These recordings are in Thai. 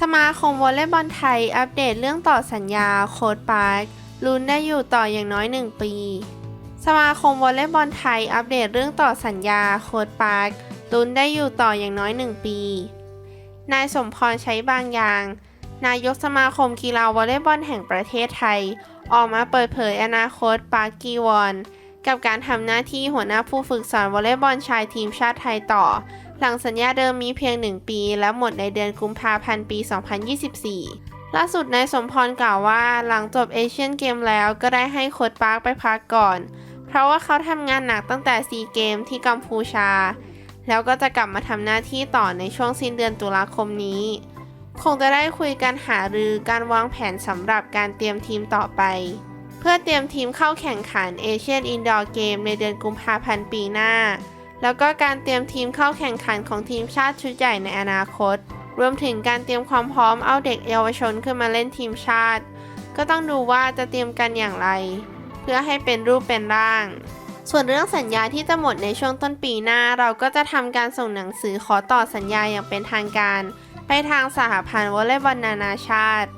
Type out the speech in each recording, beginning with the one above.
สมาคมวอลเลย์บอลไทย อัปเดตเรื่องต่อสัญญาโค้ดปาร์คลุ้นได้อยู่ต่ออย่างน้อย 1 ปี สมาคมวอลเลย์บอลไทย อัปเดตเรื่องต่อสัญญาโค้ดปาร์คลุ้นได้อยู่ต่ออย่างน้อย 1 ปี นายสมพรใช้บางอย่าง นายกสมาคมกีฬาวอลเลย์บอลแห่งประเทศไทย ออกมาเปิดเผยอนาคตปาร์คกีวอนกับการทำหน้าที่หัวหน้าผู้ฝึกสอนวอลเลย์บอลชายทีมชาติไทยต่อ หลังสัญญาเดิมมีเพียง 1 ปี และหมดในเดือนกุมภาพันธ์ปี 2024 ล่าสุดนายสมพรกล่าวว่าหลังจบเอเชียนเกมแล้วก็ได้ให้โค้ดปาร์คไปพักก่อน เพราะว่าเขาทำงานหนักตั้งแต่ซีเกมที่กัมพูชา แล้วก็จะกลับมาทำหน้าที่ต่อในช่วงสิ้นเดือนตุลาคมนี้ คงจะได้คุยกันหารือการวางแผนสำหรับการเตรียมทีมต่อไป เพื่อเตรียมทีมเข้าแข่งขันเอเชียนอินดอร์เกมในเดือนกุมภาพันธ์ปีหน้า แล้วก็การเตรียมทีมเข้าแข่งขันของทีมชาติชุดใหญ่ในอนาคต รวมถึงการเตรียมความพร้อมเอาเด็กเยาวชนขึ้นมาเล่นทีมชาติ ก็ต้องดูว่าจะเตรียมกันอย่างไร เพื่อให้เป็นรูปเป็นร่าง ส่วนเรื่องสัญญาที่จะหมดในช่วงต้นปีหน้า เราก็จะทำการส่งหนังสือขอต่อสัญญาอย่างเป็นทางการ ไปทางสหพันธ์วอลเลย์บอลนานาชาติ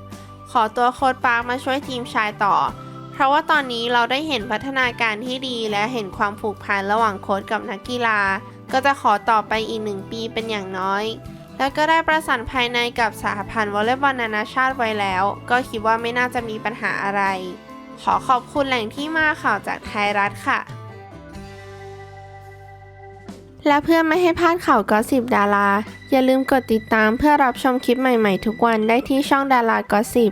ขอตัวโค้ดปาร์คมาช่วยทีมชายต่อ เพราะว่าตอนนี้เราได้เห็นพัฒนาการที่ดีและเห็นความผูกพันระหว่างโค้ชกับนักกีฬา ก็จะขอต่อไปอีกหนึ่งปีเป็นอย่างน้อย แล้วก็ได้ประสานภายในกับสหพันธ์วอลเลย์บอลนานาชาติไว้แล้ว ก็คิดว่าไม่น่าจะมีปัญหาอะไร ขอขอบคุณแหล่งที่มาข่าวจากไทยรัฐค่ะ และเพื่อไม่ให้พลาดข่าวก็สิบดารา อย่าลืมกดติดตามเพื่อรับชมคลิปใหม่ๆ ทุกวันได้ที่ช่องดารากอสิบ